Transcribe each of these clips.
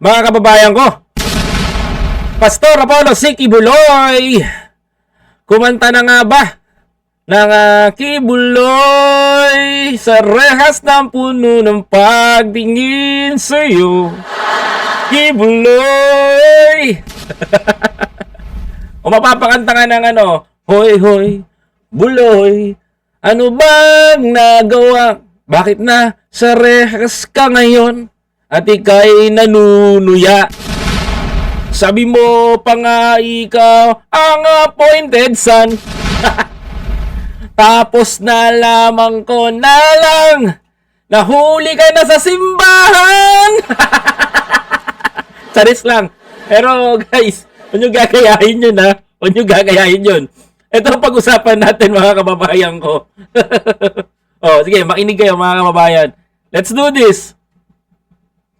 mga kababayan ko. Pastor Apollo Siki Buloy. Kumanta na nga ba ng uh, kibuloy sa rehas ng puno ng pagtingin sa'yo. Kibuloy! o mapapakanta nga ng ano, Hoy, hoy, buloy, ano bang nagawa? Bakit na sa rehas ka ngayon at ika'y nanunuya? Sabi mo pa nga ikaw ang appointed son. Tapos na lamang ko na lang nahuli ka na sa simbahan. Charis lang. Pero guys, huwag nyo gagayahin yun ha. Huwag nyo gagayahin yun. Ito ang pag-usapan natin mga kababayan ko. oh, sige, makinig kayo mga kababayan. Let's do this.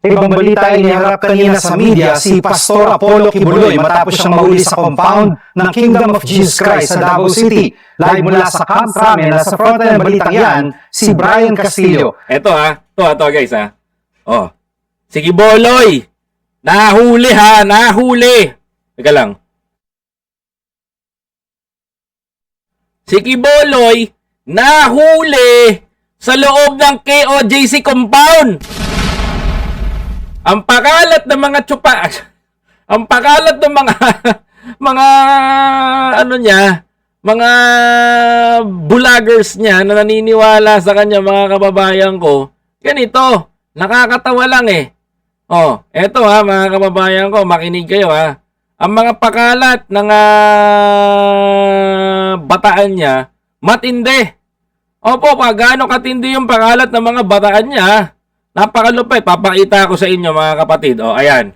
Ibang balita ay iniharap kanina sa media si Pastor Apollo Kibuloy matapos siyang mahuli sa compound ng Kingdom of Jesus Christ sa Davao City. Live mula sa Camp Ramen na sa frontline ng balitang yan, si Brian Castillo. Ito ha. Ito ha, ito guys ha. Oh. Sige, Boloy. Nahuli ha, nahuli. Teka lang. Sige, Boloy. Nahuli sa loob ng KOJC compound. Ang pakalat ng mga tsupa, ang pakalat ng mga, mga, ano niya, mga vloggers niya na naniniwala sa kanya, mga kababayan ko, ganito, nakakatawa lang eh. Oh, eto ha, mga kababayan ko, makinig kayo ha. Ang mga pakalat ng ah, bataan niya, matindi. Opo, pa gaano katindi yung pakalat ng mga bataan niya, Napakalupit. Papakita ko sa inyo mga kapatid. O, ayan.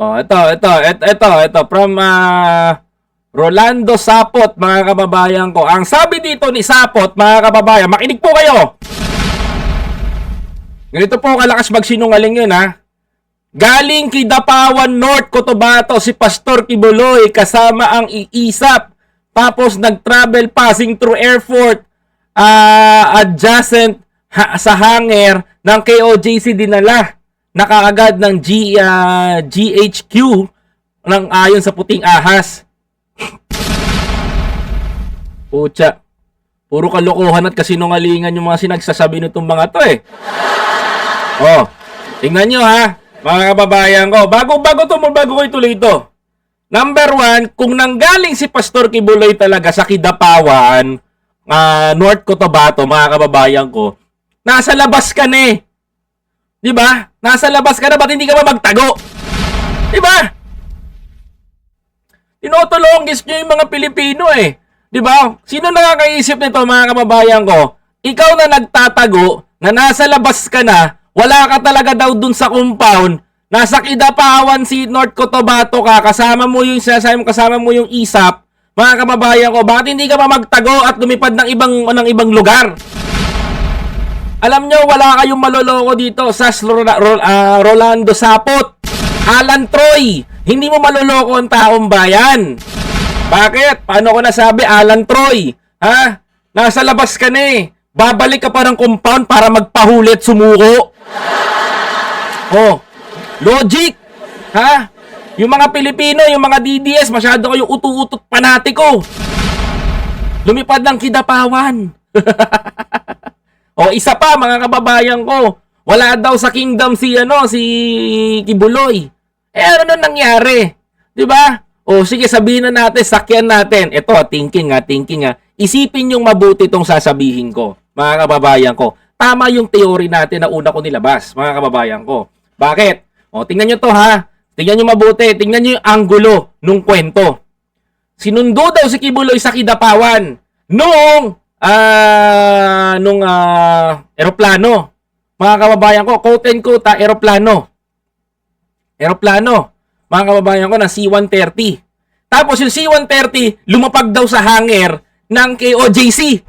O, ito, ito, ito, ito, ito. From ah, Rolando Sapot, mga kababayan ko. Ang sabi dito ni Sapot, mga kababayan, makinig po kayo. Ganito po kalakas magsinungaling yun, ha? Galing Kidapawan North, Cotabato, si Pastor Kibuloy kasama ang iisap. Tapos nag-travel passing through airport ah, adjacent ha- sa hangar ng KOJC dinala. Nakaagad ng G, ah, GHQ ng ayon sa puting ahas. Pucha. Puro kalokohan at kasinungalingan yung mga sinagsasabi nitong mga to eh. Oh, tingnan nyo ha, mga kababayan ko. Bago-bago to, bago ko ituloy ito. Number one, kung nanggaling si Pastor Kibuloy talaga sa Kidapawan, ah, North Cotabato, mga kababayan ko, nasa labas ka na eh. Di ba? Nasa labas ka na, ba't hindi ka ba magtago? Di ba? Tinutulongis nyo yung mga Pilipino eh. Di ba? Sino nakakaisip nito mga kababayan ko? Ikaw na nagtatago, na nasa labas ka na, wala ka talaga daw dun sa compound, nasa Kidapawan si North Cotabato ka, kasama mo yung sinasabi mo, kasama mo yung isap, mga kababayan ko, bakit hindi ka pa magtago at lumipad ng ibang ng ibang lugar? Alam nyo, wala kayong maloloko dito sa Ro- Ro- ah, Rolando Sapot. Alan Troy, hindi mo maloloko ang taong bayan. Bakit? Paano ko nasabi, Alan Troy? Ha? Nasa labas ka na eh. Babalik ka pa ng compound para magpahulit sumuko. Oh, logic. Ha? Yung mga Pilipino, yung mga DDS, masyado kayong utu-utot panatiko. Lumipad ng kidapawan. O isa pa mga kababayan ko, wala daw sa kingdom si ano si Kibuloy. Eh ano nang nangyari? 'Di ba? O sige sabihin na natin, sakyan natin. Ito, thinking nga, thinking nga. Isipin yung mabuti itong sasabihin ko, mga kababayan ko. Tama yung theory natin na una ko nilabas, mga kababayan ko. Bakit? O, tingnan nyo to ha. Tingnan nyo mabuti. Tingnan nyo yung anggulo nung kwento. Sinundo daw si Kibuloy sa Kidapawan noong ah nung ah, eroplano. Mga kababayan ko, quote and quote, ah, eroplano. Eroplano. Mga kababayan ko, ng C-130. Tapos yung C-130, lumapag daw sa hangar ng KOJC.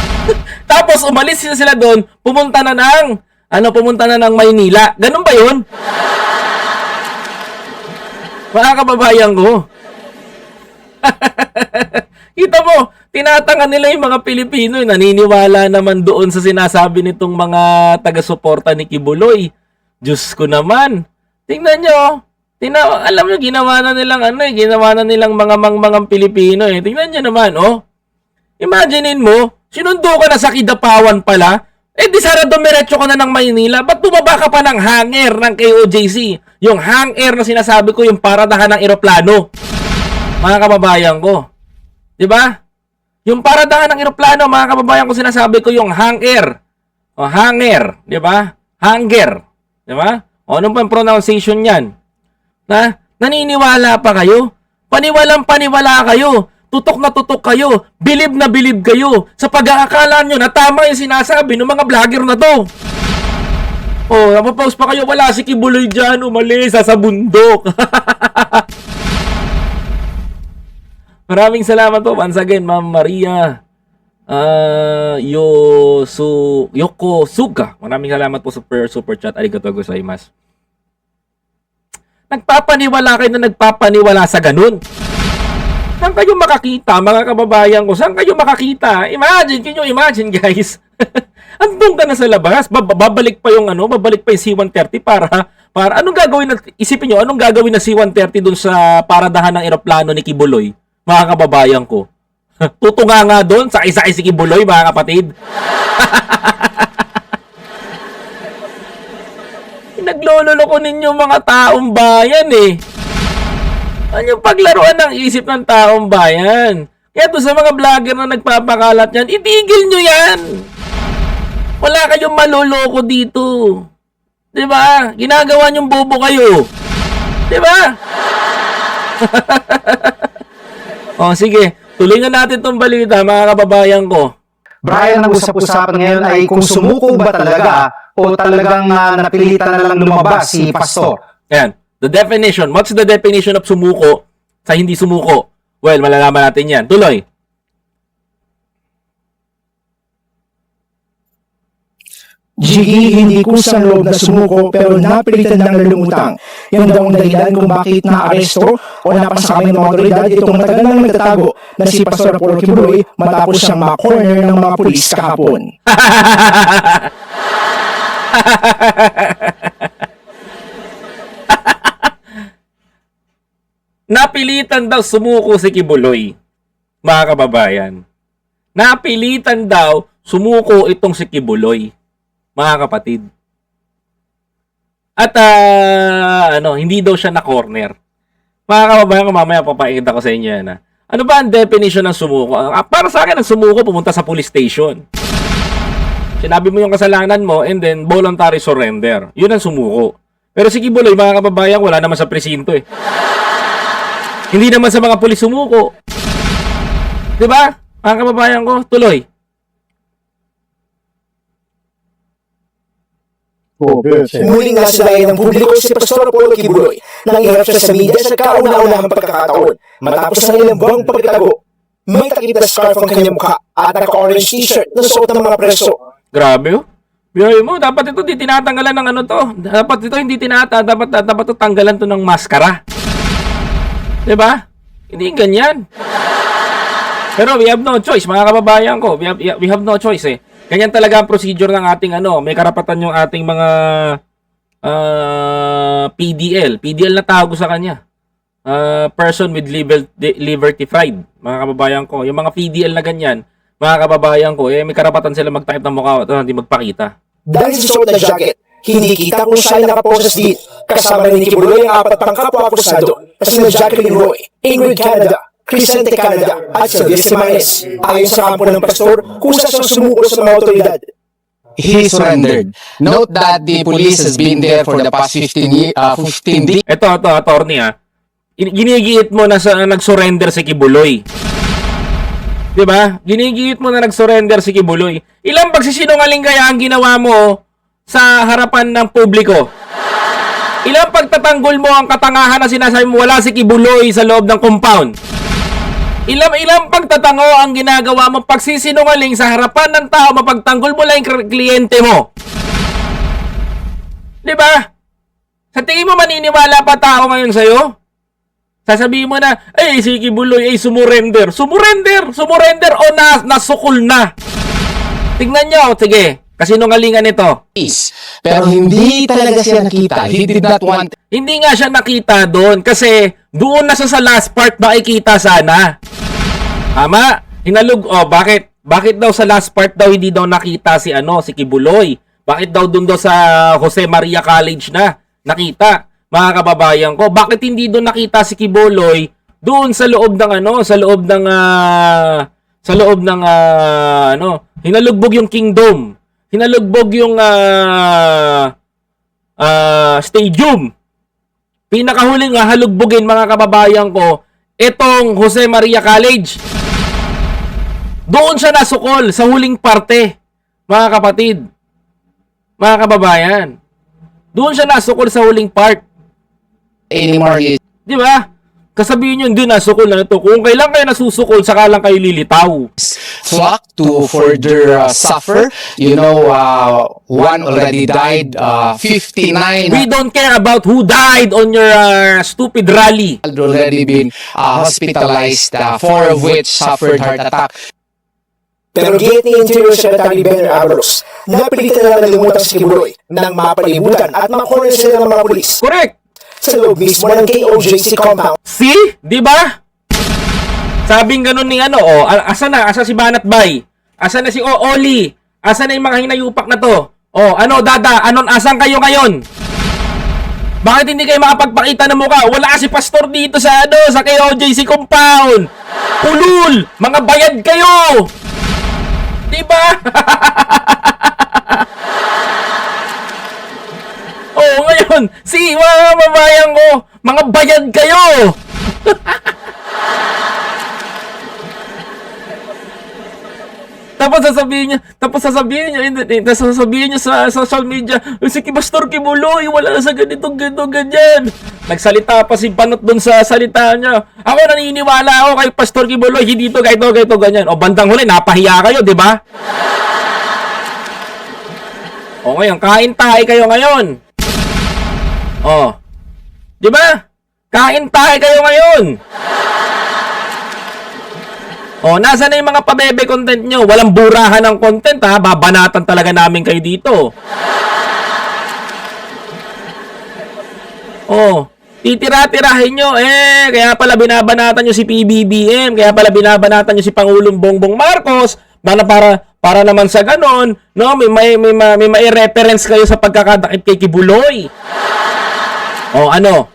Tapos umalis sila sila doon, pumunta na ng, ano, pumunta na ng Maynila. Ganun ba yun? Mga kababayan ko. Kita mo, tinatanga nila yung mga Pilipino. eh. Naniniwala naman doon sa sinasabi nitong mga taga-suporta ni Kibuloy. Diyos ko naman. Tingnan nyo. Tina, alam nyo, ginawa na nilang ano eh, ginawa na nilang mga mangmangang Pilipino eh. Tingnan nyo naman, oh. Imaginein mo, sinundo ka na sa Kidapawan pala, eh di sana dumiretso ka na ng Maynila, ba't bumaba ka pa ng hanger ng KOJC? Yung hanger na sinasabi ko, yung paradahan ng eroplano. Mga kababayan ko. Di ba? Yung paradahan ng eroplano, mga kababayan ko, sinasabi ko yung hanger. O hanger, di ba? Hanger. Di ba? O anong pa ang pronunciation yan? Na, naniniwala pa kayo? Paniwalang paniwala kayo. Tutok na tutok kayo. Bilib na bilib kayo. Sa pag-aakala nyo na tama yung sinasabi ng mga vlogger na to. Oh, napapost pa kayo. Wala si Kibuloy dyan. Umalis. Sa bundok. Maraming salamat po. Once again, Ma'am Maria. Ah, Yosu, Yoko Suga. Maraming salamat po sa super, super chat. Arigato gozaimasu. Nagpapaniwala kayo na nagpapaniwala sa ganun. Saan kayo makakita, mga kababayan ko? Saan kayo makakita? Imagine, can you imagine, guys? Andun ka na sa labas, bab- babalik pa yung ano, babalik pa yung C-130 para, para, anong gagawin na, isipin nyo, anong gagawin na C-130 dun sa paradahan ng eroplano ni Kibuloy, mga kababayan ko? Tutunga nga doon, sa isa si Kibuloy, mga kapatid. Naglololoko ninyo mga taong bayan eh. Ano yung paglaruan ng isip ng taong bayan? Kaya to sa mga vlogger na nagpapakalat yan, itigil nyo yan! Wala kayong maloloko dito. 'Di ba? Ginagawa niyong bobo kayo. ba? oh, sige. Tuloy na natin tong balita, mga kababayan ko. Brian, ang usap-usapan ngayon ay kung sumuko ba talaga o talagang ah, napilitan na lang lumabas si Pastor. Ayan. The definition. What's the definition of sumuko sa hindi sumuko? Well, malalaman natin yan. Tuloy. Jiggy hindi kusang loob na sumuko pero napilitan lang lumutang. Yan daw ang dahilan kung bakit naaresto o napasakay ng mga otoridad itong matagal nang nagtatago na si Pastor Apollo Kibuloy matapos siyang ma-corner ng mga pulis kahapon. Napilitan daw sumuko si Kibuloy. Mga kababayan. Napilitan daw sumuko itong si Kibuloy. Mga kapatid. At ah, ano, hindi daw siya na corner. Mga kababayan ko, mamaya papakita ko sa inyo yan. ah. Ano ba ang definition ng sumuko? Ah, para sa akin, ang sumuko pumunta sa police station. Sinabi mo yung kasalanan mo and then voluntary surrender. Yun ang sumuko. Pero si Kibuloy, mga kababayan, wala naman sa presinto eh. Hindi naman sa mga pulis sumuko. 'Di ba? Mga kababayan ko, tuloy. Muling nasilayan ng publiko si Pastor Apollo Kibuloy nang iharap siya sa media sa kauna-unahang pagkakataon matapos ang ilang buwang pagkatago. May takip na scarf ang kanyang mukha at naka-orange t-shirt na suot ng mga preso. Grabe oh. Biyoy mo, dapat ito di tinatanggalan ng ano to. Dapat ito hindi tinata, dapat dapat to tanggalan to ng maskara. 'Di ba? Hindi ganyan. Pero we have no choice, mga kababayan ko. We have, we have no choice eh. Ganyan talaga ang procedure ng ating ano. May karapatan yung ating mga ah, PDL. PDL na tawag sa kanya. Ah, person with liberty, liberty pride. Mga kababayan ko. Yung mga PDL na ganyan, mga kababayan ko, eh, may karapatan sila magtakip ng mukha at ah, hindi magpakita. Dahil sa suot na jacket, hindi kita kung saan nakaposes din. Kasama ni Kibuloy ang apat pang kapwa akusado na sina Jacqueline Roy, Ingrid Canada, Crisante Canada at Sylvia Semanes. Ayon sa kampo ng pastor, kusa siyang sumuko sa mga otoridad. he surrendered. Note that the police has been there for the past 15 year, uh, 15 days. Ito, ito, attorney ha. In- Ginigiit mo na sa nag-surrender si Kibuloy. 'Di ba? Ginigiit mo na nag-surrender si Kibuloy. Ilang pagsisinungaling kaya ang ginawa mo sa harapan ng publiko? Ilang pagtatanggol mo ang katangahan na sinasabi mo wala si Kibuloy sa loob ng compound? Ilang ilang pagtatango ang ginagawa mo pagsisinungaling sa harapan ng tao mapagtanggol mo lang yung kliyente mo? 'Di ba? Sa tingin mo maniniwala pa tao ngayon sa'yo? Sasabihin mo na, ay, si Kibuloy ay sumurrender. Sumurrender! Sumurrender o na, nasukol na. Tingnan nyo, sige. Kasinungalingan ito. police. Pero hindi talaga siya nakita. He did not want Hindi nga siya nakita doon kasi doon na siya sa last part makikita sana. Tama? Hinalug, oh, bakit? Bakit daw sa last part daw hindi daw nakita si ano, si Kibuloy? Bakit daw doon daw sa Jose Maria College na nakita? Mga kababayan ko, bakit hindi doon nakita si Kibuloy doon sa loob ng ano, sa loob ng ah, sa loob ng ah, ano, hinalugbog yung kingdom. Hinalugbog yung ah, ah, stadium pinakahuling nga halugbugin mga kababayan ko, itong Jose Maria College. Doon siya nasukol sa huling parte, mga kapatid. Mga kababayan. Doon siya nasukol sa huling part. anymore Di ba? Kasabihin nyo, hindi nasukol na ito. Kung kailan kayo nasusukol, saka lang kayo lilitaw. flock to further uh, suffer. You know, uh, one already died, uh, 59 We don't care about who died on your uh, stupid rally. had already been uh, hospitalized, uh, four of which suffered heart attack. Pero gate ni Interior Secretary Benner Avalos, napilitan na nalimutan si Kibuloy nang mapalibutan at makorner sila ng mga pulis Correct. Sa loob mismo ng KOJC compound. See? Di ba? Sabing ganun ni ano, oh, asa na? Asa si Banat Bay? Asa na si o Oli? Asa na yung mga hinayupak na to? Oh, ano, Dada? Anon, asan kayo ngayon? Bakit hindi kayo makapagpakita ng mukha? Wala si pastor dito sa ano, sa KOJC compound. Ulul! Mga bayad kayo! Di ngayon, si mga mabayan ko, mga bayad kayo! Tapos sasabihin niya, tapos sasabihin niya, tapos sasabihin niya sa social media, "Eh, si Pastor Kibuloy, wala na sa ganito, ganito, ganyan. Nagsalita pa si Panot dun sa salita niya. Ako naniniwala ako kay Pastor Kibuloy, hindi to, ganito, ganito, ganyan. O bandang huli, napahiya kayo, di ba? O ngayon, kain tayo kayo ngayon. O. Di ba? Kain tayo kayo ngayon. O, nasa na yung mga pabebe content nyo? Walang burahan ng content ha. Babanatan talaga namin kayo dito. O, titira-tirahin nyo. Eh, kaya pala binabanatan nyo si PBBM. Kaya pala binabanatan nyo si Pangulong Bongbong Marcos. Para, para, para naman sa ganon, no, may, may, may, may, may, may reference kayo sa pagkakadakip kay Kibuloy. O, ano?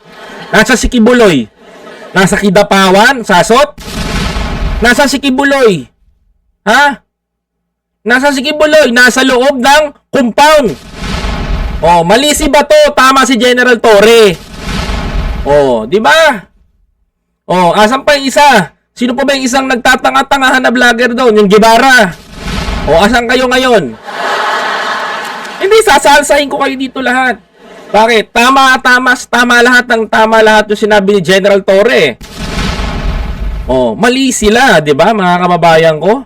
Nasa si Kibuloy? Nasa Kidapawan? Sasot? Nasa si Kibuloy? Ha? Nasa si Kibuloy? Nasa loob ng compound. Oh, mali si Bato, tama si General Torre. Oh, di ba? Oh, asan pa yung isa? Sino pa ba yung isang nagtatanga-tangahan na vlogger doon? Yung Gibara. Oh, asan kayo ngayon? Hindi, sasalsahin ko kayo dito lahat. Bakit? Tama, tama, tama lahat ng tama lahat yung sinabi ni General Torre. Oh, mali sila, 'di ba, mga kababayan ko?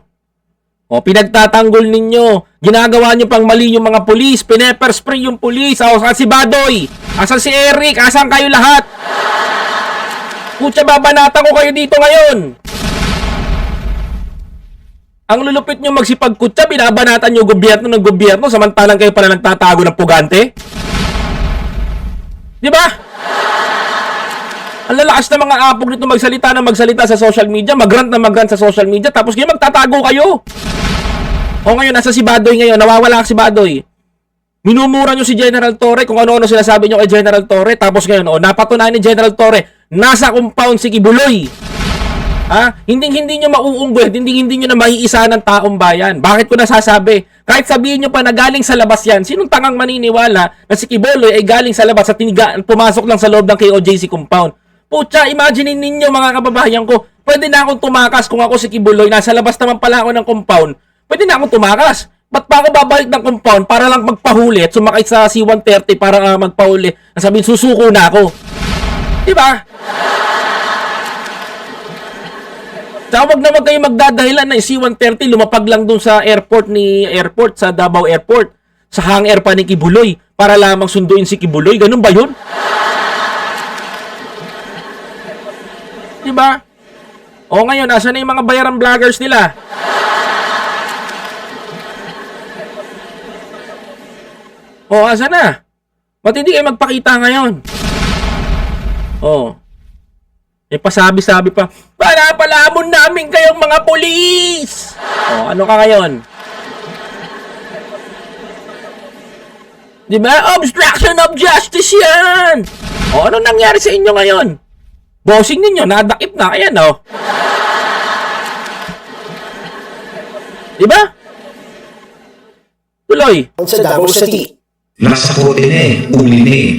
Oh, pinagtatanggol ninyo. Ginagawa niyo pang mali yung mga pulis. Pineper spray yung pulis. Oh, asan si Badoy? Asan si Eric? Asan kayo lahat? Kutsa babanatan ko kayo dito ngayon. Ang lulupit nyo magsipagkutsa, binabanatan nyo gobyerno ng gobyerno, samantalang kayo pala nagtatago ng pugante. Di ba? Ang lalakas na mga apog nito magsalita na magsalita sa social media, magrant na magrant sa social media, tapos ngayon magtatago kayo. O ngayon, nasa si Badoy ngayon, nawawala si Badoy. Minumura nyo si General Torre kung ano-ano sinasabi nyo kay General Torre, tapos ngayon, o, napatunayan ni General Torre, nasa compound si Kibuloy. Ha? Hindi hindi nyo mauunggoy, hindi hindi nyo na maiisa ng taong bayan. Bakit ko nasasabi? Kahit sabihin nyo pa na galing sa labas yan, sinong tangang maniniwala na si Kibuloy ay galing sa labas at tiniga, pumasok lang sa loob ng KOJC compound? Pucha, imagine ninyo mga kababayan ko, pwede na akong tumakas kung ako si Kibuloy, nasa labas naman pala ako ng compound, pwede na akong tumakas. Ba't pa ako babalik ng compound para lang magpahuli at sumakay sa C-130 para ah, magpahuli? Sabihin, susuko na ako. Di Tsaka wag na wag kayo magdadahilan na yung C-130 lumapag lang dun sa airport ni airport, sa Davao Airport. Sa hangar pa ni Kibuloy para lamang sunduin si Kibuloy. Ganun ba yun? Diba? O ngayon, nasa na yung mga bayaran vloggers nila? O, asa na? Ba't hindi kayo magpakita ngayon? Oh. May pasabi-sabi pa, para palamon namin kayong mga polis! O, ano ka ngayon? Di ba? Obstruction of justice yan! O, ano nangyari sa inyo ngayon? Bossing ninyo, nadakip na. Ayan, o. Di ba? Tuloy. sa Davao City. nasa kote na eh, uli na eh.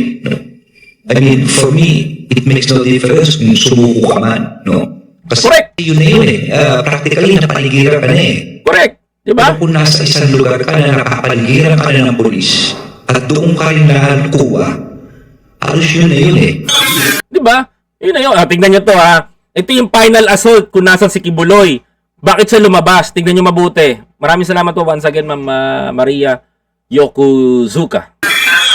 I mean, for me, it makes no difference kung sumuko ka man, no? Kasi Correct. yun na yun eh. Ah, practically, napaligiran ka na eh. Correct. Di ba? Pero kung nasa isang lugar ka na nakapaligiran ka na ng polis, at doon ka rin nakuha, halos yun na yun eh. Di ba? Yun na yun. Ah, tingnan nyo to ha. Ito yung final assault kung nasan si Kibuloy. Bakit siya lumabas? Tingnan nyo mabuti. Maraming salamat po once again, Ma'am ah, Maria Yokozuka.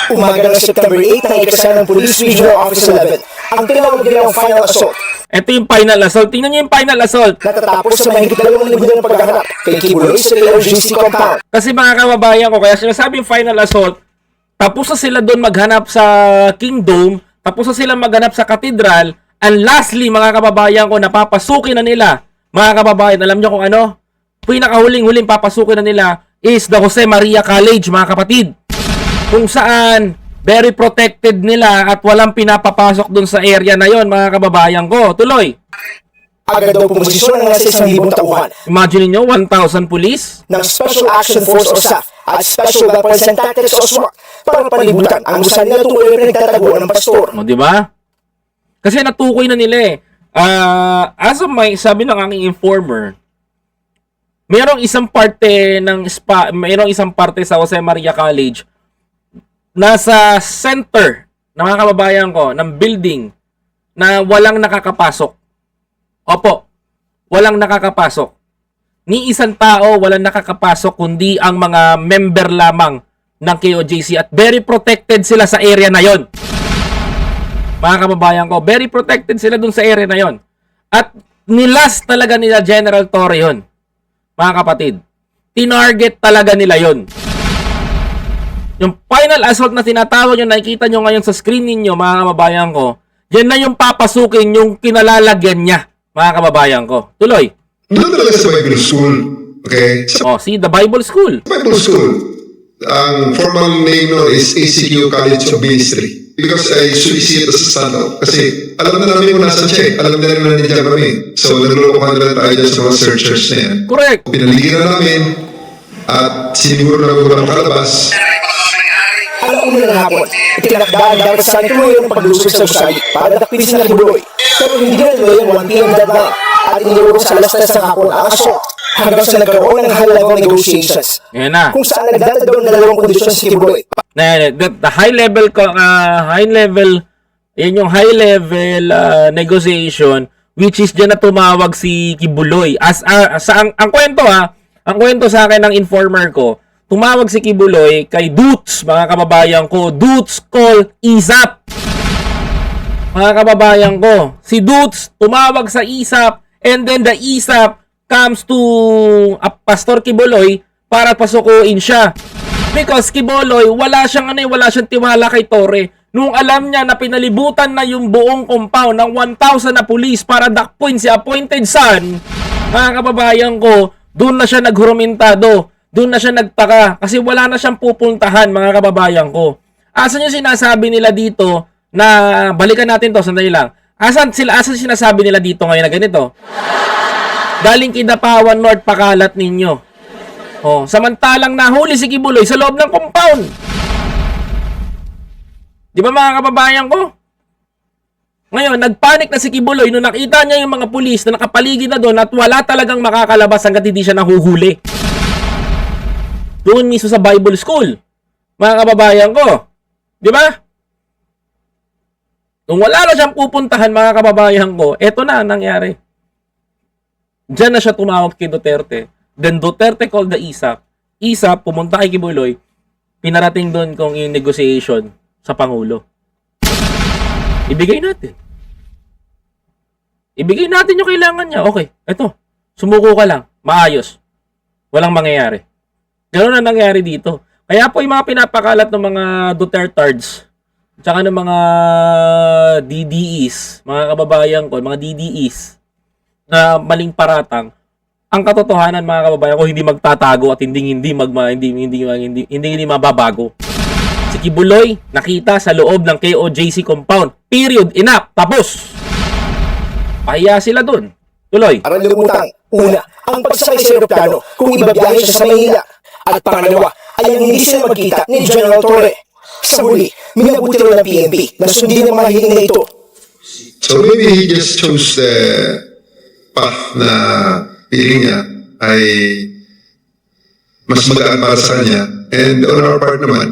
Umaga ng September 8 ng ikasal ng Police Regional Office 11. Ang tinawag nilang final assault Ito yung final assault. Tingnan nyo yung final assault. natatapos sa mahigit dalawang libo ng paghahanap kay Kibuloy sa LGC compound. Kasi mga kababayan ko, kaya sinasabi yung final assault, tapos na sila doon maghanap sa Kingdom, tapos na sila maghanap sa Cathedral, and lastly, mga kababayan ko, napapasukin na nila, mga kababayan, alam nyo kung ano? Pinakahuling-huling papasukin na nila is the Jose Maria College, mga kapatid. Kung saan, very protected nila at walang pinapapasok doon sa area na yon mga kababayan ko. Tuloy. Agad daw pumosisyon ng nasa isang libong tauhan Imagine niyo 1,000 police. ng Special Action Force o SAF at Special Weapons and Tactics o SWAT para palibutan ang usan nila tungkol na pinagtataguan ng pastor. O, di ba? Kasi natukoy na nila eh. Ah, as of my, sabi ng aking informer, mayroong isang parte ng spa, mayroong isang parte sa Jose Maria College nasa center ng mga kababayan ko ng building na walang nakakapasok. Opo, walang nakakapasok. Ni isang tao walang nakakapasok kundi ang mga member lamang ng KOJC at very protected sila sa area na yon mga kababayan ko, very protected sila dun sa area na yon. At nilas talaga nila General Torre yon. Mga kapatid, tinarget talaga nila yon. Yung final assault na tinatawag yung nakikita nyo ngayon sa screen ninyo, mga kababayan ko, yan na yung papasukin yung kinalalagyan niya, mga kababayan ko. Tuloy. Doon talaga sa Bible School. Okay? Sa Oh, see, the Bible School. Bible School, ang formal name nun is ACQ College of Ministry. Because I usually see it as a standout. Kasi alam na namin kung nasan siya eh. Alam na rin na nandiyan kami. So, naglulukuhan na lang tayo dyan sa mga searchers na yan. Correct. Pinaligiran namin at siniguro na kung walang kalabas. Ko ng hapon, itinakdaan dapat sa tuloy ng paglusog sa gusali para dakpin sila Kibuloy. Pero hindi na tuloy ang 1 p.m. deadline at iniluro sa alas 3 ng hapon ang assault hanggang sa nagkaroon ng high-level negotiations Yan na. kung saan nagdadagdaw ng dalawang kondisyon si Kibuloy na the, the high level uh, high level yan yung high level uh, negotiation which is diyan na tumawag si Kibuloy as uh, sa ang, ang kwento ha ang kwento sa akin ng informer ko tumawag si Kibuloy kay Dutz mga kababayan ko Dutz call ISAP mga kababayan ko si Dutz tumawag sa ISAP and then the ISAP comes to uh, Pastor Kibuloy para pasukuin siya Because Kiboloy, wala siyang ano, eh, wala siyang tiwala kay Torre. Nung alam niya na pinalibutan na yung buong compound ng 1,000 na police para dakpuin si appointed son, mga kababayan ko, doon na siya naghurumintado. Doon na siya nagtaka kasi wala na siyang pupuntahan mga kababayan ko. Asan yung sinasabi nila dito na balikan natin to sandali lang. Asan sila asan sinasabi nila dito ngayon na ganito? Galing Kidapawan North pakalat ninyo. Oh, samantalang nahuli si Kibuloy sa loob ng compound. Di ba mga kababayan ko? Ngayon, nagpanik na si Kibuloy nung nakita niya yung mga pulis na nakapaligid na doon at wala talagang makakalabas hanggat hindi siya nahuhuli. Doon mismo sa Bible School. Mga kababayan ko. Di ba? Kung wala na siyang pupuntahan mga kababayan ko, eto na ang nangyari. Diyan na siya tumawag kay Duterte. Then Duterte called the ISAP. ISAP pumunta kay Kibuloy. Pinarating doon kung yung negotiation sa Pangulo. Ibigay natin. Ibigay natin yung kailangan niya. Okay, eto. Sumuko ka lang. Maayos. Walang mangyayari. Ganun na nangyari dito. Kaya po yung mga pinapakalat ng mga Dutertards, tsaka ng mga DDEs, mga kababayan ko, mga DDEs, na maling paratang, ang katotohanan mga kababayan ko hindi magtatago at hindi hindi magma hindi hindi hindi hindi, hindi mababago. Si Kibuloy nakita sa loob ng KOJC compound. Period. Enough. Tapos. Pahiya sila dun. Tuloy. Ang lumutang, una, ang pagsakay sa aeroplano kung ibabiyahe siya sa Maynila. At pangalawa, ay ang hindi sila magkita ni General Torre. Sa huli, minabuti rin ng PNP na sundin ang mga hiling na ito. So maybe he just chose the path na piling niya ay mas magaan para sa kanya. And on our part naman,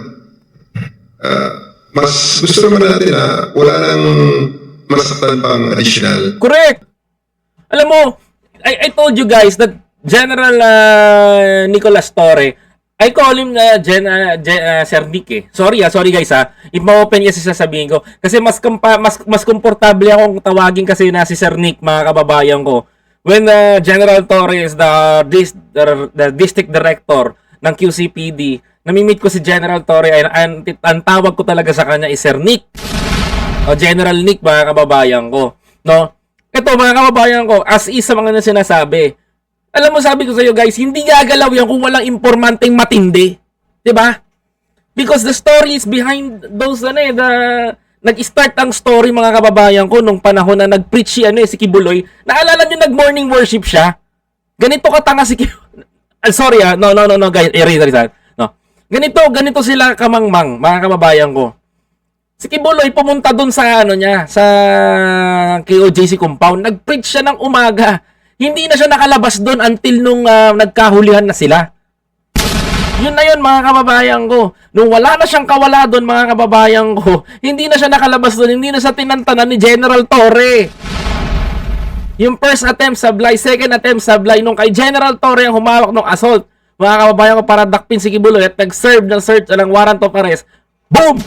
uh, mas gusto naman natin na wala nang masaktan pang additional. Correct. Alam mo, I, I told you guys that General uh, Nicolas Torre, I call him uh, Gen, uh, Gen, uh, Sir Nick eh. Sorry ah, sorry guys ah. I-open kasi sasabihin ko. Kasi mas, kampa, mas, mas komportable akong tawagin kasi na si Sir Nick, mga kababayan ko. When uh, General Torre is the, dis, the, the district director ng QCPD, namimit ko si General Torre, ay ang, ang tawag ko talaga sa kanya is Sir Nick o General Nick mga kababayan ko. No? Ito mga kababayan ko, as is sa mga na sinasabi. Alam mo sabi ko sa iyo guys, hindi gagalaw yan kung walang impormanteng matindi. 'Di ba? Because the story is behind those ano eh, the nag-start ang story mga kababayan ko nung panahon na nag-preach si ano eh, si Kibuloy. Naalala niyo nag-morning worship siya? Ganito katanga si Kibuloy. sorry ah, no no no no guys, eh, sorry, sorry. No. Ganito, ganito sila kamangmang mga kababayan ko. Si Kibuloy pumunta dun sa ano niya, sa KOJC compound. Nag-preach siya ng umaga. Hindi na siya nakalabas doon until nung ah, nagkahulihan na sila. Yun na yun mga kababayan ko. Nung wala na siyang kawala doon mga kababayan ko, hindi na siya nakalabas doon, hindi na siya tinantanan ni General Torre. Yung first attempt sablay, second attempt sablay, nung kay General Torre ang humawak ng assault, mga kababayan ko para dakpin si Kibuloy at nag-serve ng search ng warrant of arrest, boom!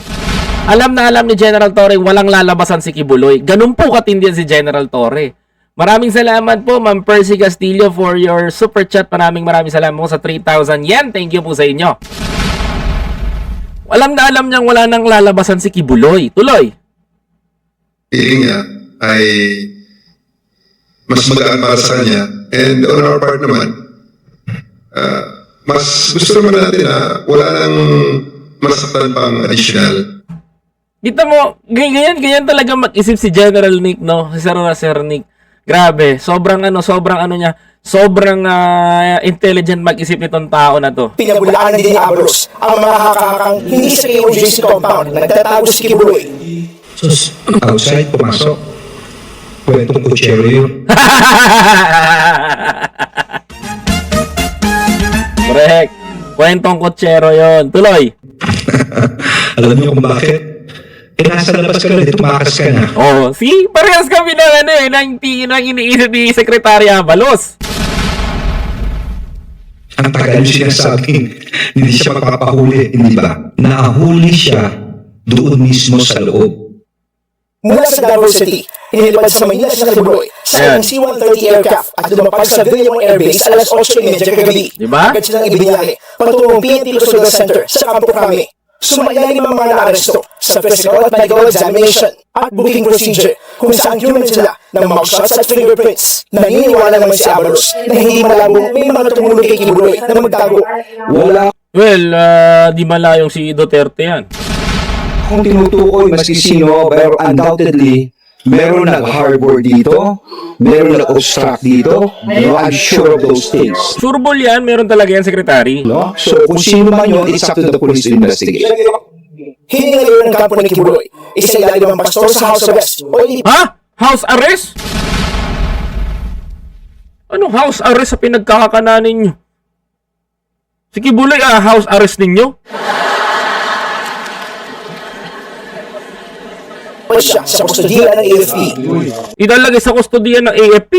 Alam na alam ni General Torre, walang lalabasan si Kibuloy. Ganun po katindihan si General Torre. Maraming salamat po, Ma'am Percy Castillo, for your super chat. Maraming maraming salamat po sa 3,000 yen. Thank you po sa inyo. Alam na alam niyang wala nang lalabasan si Kibuloy. Tuloy. Piling niya ay mas magaan para sa kanya. And on our part naman, uh, mas gusto naman natin na wala nang masaktan pang additional. Kita mo, ganyan, ganyan talaga mag-isip si General Nick, no? Si Sir, Sir Nick. Grabe, sobrang ano, sobrang ano niya, sobrang ah, intelligent mag-isip nitong tao na to. Pinabulaan din ni Abalos ang mga hakahakang hindi sa KOJC compound na nagtatago si Kibuloy. So, outside, pumasok. Kwentong kutsero yun. Correct. Kwentong kotsero yon. Tuloy. Alam niyo kung bakit? Eh, nasa labas ka na, tumakas ka na. Oh, see? Parehas kami ng ano eh, ng, ng iniisip ni Secretary Abalos. Ang tagal niyo sinasabing hindi siya magpapahuli, hindi ba? Nahuli siya doon mismo sa loob. Mula sa Davao City, inilipad sa Manila sa Kibuloy sa Ayan. C-130 aircraft at lumapag sa Villamor Air Base alas 8.30 kagabi. Diba? Agad silang ibinyahe patungong PNP Luzon Center sa Campo Crame. Sumayanin ang mga naaresto sa physical at medical examination at booking procedure kung saan human sila ng mugshots at fingerprints. Naniniwala naman si Abalos na hindi malabong may mga tumulong kay Kibuloy na magtago. Wala Well, ah, di malayong si Duterte yan. akong tinutukoy maski sino, pero undoubtedly, meron nag-harbor dito, meron nag-obstruct dito. No, I'm sure of those things. Sureball yan, meron talaga yan, Secretary. No? So kung sino man yun, it's up to the police to investigate. Hindi ngayon ng kampo ni Kibuloy. Isa ilalim ang pastor sa house arrest o Ha? House arrest? Anong house arrest sa pinagkakakanan ninyo? Si Kibuloy, ah, house arrest ninyo? Ilipat siya sa kustodiya ng AFP. Idalagay sa kustodiya ng AFP.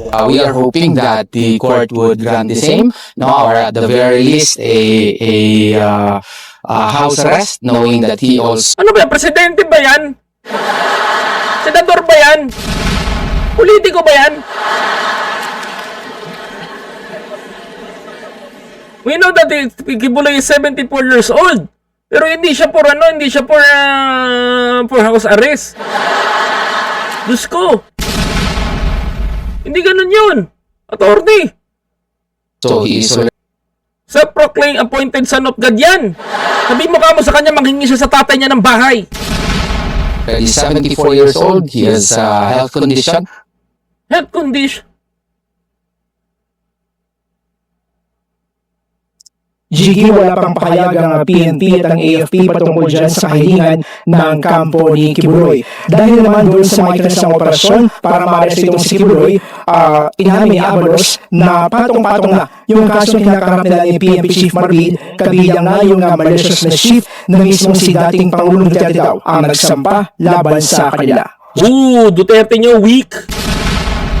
Uh, we are hoping that the court would grant the same, no, or at the very least a a uh, uh, house arrest, knowing that he also Ano ba yan? Presidente ba yan? Senador ba yan? Politiko ba yan? We know that the- Kibuloy is 74 years old. Pero hindi siya for ano, hindi siya for, ah, for house arrest. Diyos ko. Hindi ganun yun. Authority. So he is proclaim appointed son of God yan. Sabi mo ka mo sa kanya, manghingi siya sa tatay niya ng bahay. 74 years old. He has a health condition. Health condition. Jiggy, wala pang pahayag ang PNP at ang AFP patungkol dyan sa kahilingan ng kampo ni Kibuloy. Dahil naman doon sa mga ikinasang operasyon para ma-arrest itong si Kibuloy, uh, inamin ni Abalos na patong-patong na yung kasong kinakarap nila ni PNP Chief Marvid, kabilang na yung uh, malicious na chief na mismo si dating Pangulong Duterte daw ang nagsampa laban sa kanila. Ooh, Duterte nyo weak.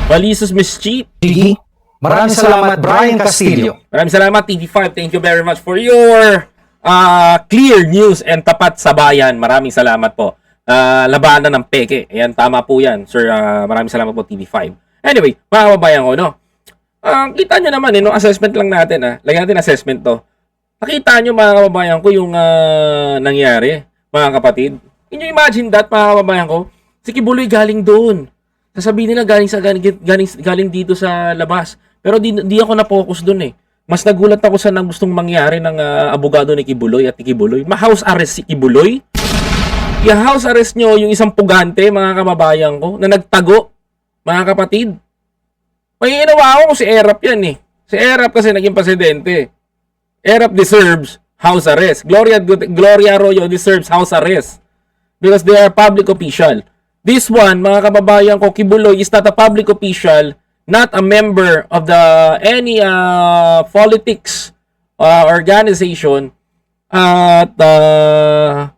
Balisos mischief. Jiggy, Maraming salamat, Brian Castillo. Maraming salamat, TV5. Thank you very much for your uh, clear news and tapat sa bayan. Maraming salamat po. Uh, labanan ng peke. Ayan, tama po yan. Sir, uh, maraming salamat po, TV5. Anyway, mga kababayan ko, no? Ah, kita nyo naman, eh, no? assessment lang natin. Ah. Lagyan natin assessment to. Nakita nyo, mga kababayan ko, yung ah, nangyari, mga kapatid. Can you imagine that, mga kababayan ko? Si Kibuloy galing doon. Sasabihin nila galing sa galing, galing, galing dito sa labas. Pero di, di ako na-focus doon eh. Mas nagulat ako sa nang gustong mangyari ng ah, abogado ni Kibuloy at ni Kibuloy. Ma-house arrest si Kibuloy. I-house arrest nyo yung isang pugante, mga kababayan ko, na nagtago, mga kapatid. May inawa ako si Erap yan eh. Si Erap kasi naging presidente. Erap deserves house arrest. Gloria, Gloria Arroyo deserves house arrest. Because they are public official. This one, mga kababayan ko, Kibuloy is not a public official, not a member of the any uh, politics uh, organization at uh,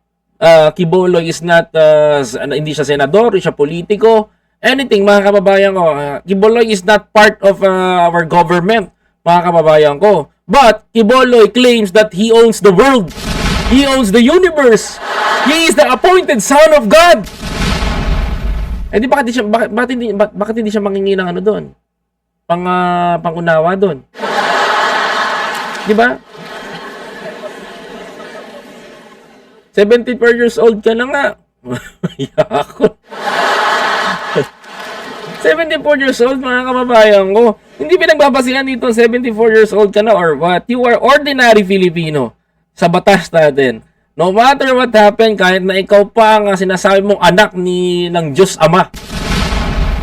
uh, Kibuloy is not uh, ano, hindi siya senador, hindi siya politiko, anything mga kababayan ko. Uh, Kibuloy is not part of uh, our government, mga kababayan ko. But Kibuloy claims that he owns the world. He owns the universe. He is the appointed son of God. Eh di bakit, di siya, bakit, bakit, hindi, bakit hindi siya mangingi ng ano doon? Pang, ah, pangunawa doon. Di ba? 74 years old ka na nga. Maya ako. 74 years old, mga kababayan ko. Hindi pinagbabasihan dito 74 years old ka na or what. You are ordinary Filipino sa batas natin. No matter what happened, kahit na ikaw pa ang sinasabi mong anak ni ng Diyos Ama.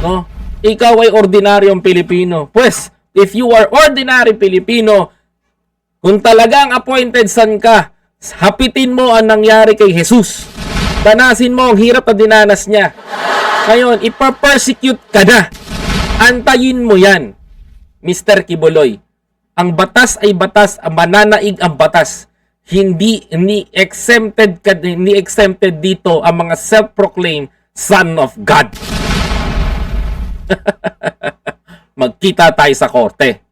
No? Ikaw ay ordinaryong Pilipino. Pues, if you are ordinary Filipino, kung talagang appointed son ka, hapitin mo ang nangyari kay Jesus. Danasin mo ang hirap na dinanas niya. Ngayon, ipapersecute ka na. Antayin mo yan, Mr. Kibuloy. Ang batas ay batas, ang mananaig ang batas. Hindi ni exempted ka, hindi exempted dito ang mga self-proclaimed son of God. Magkita tayo sa korte.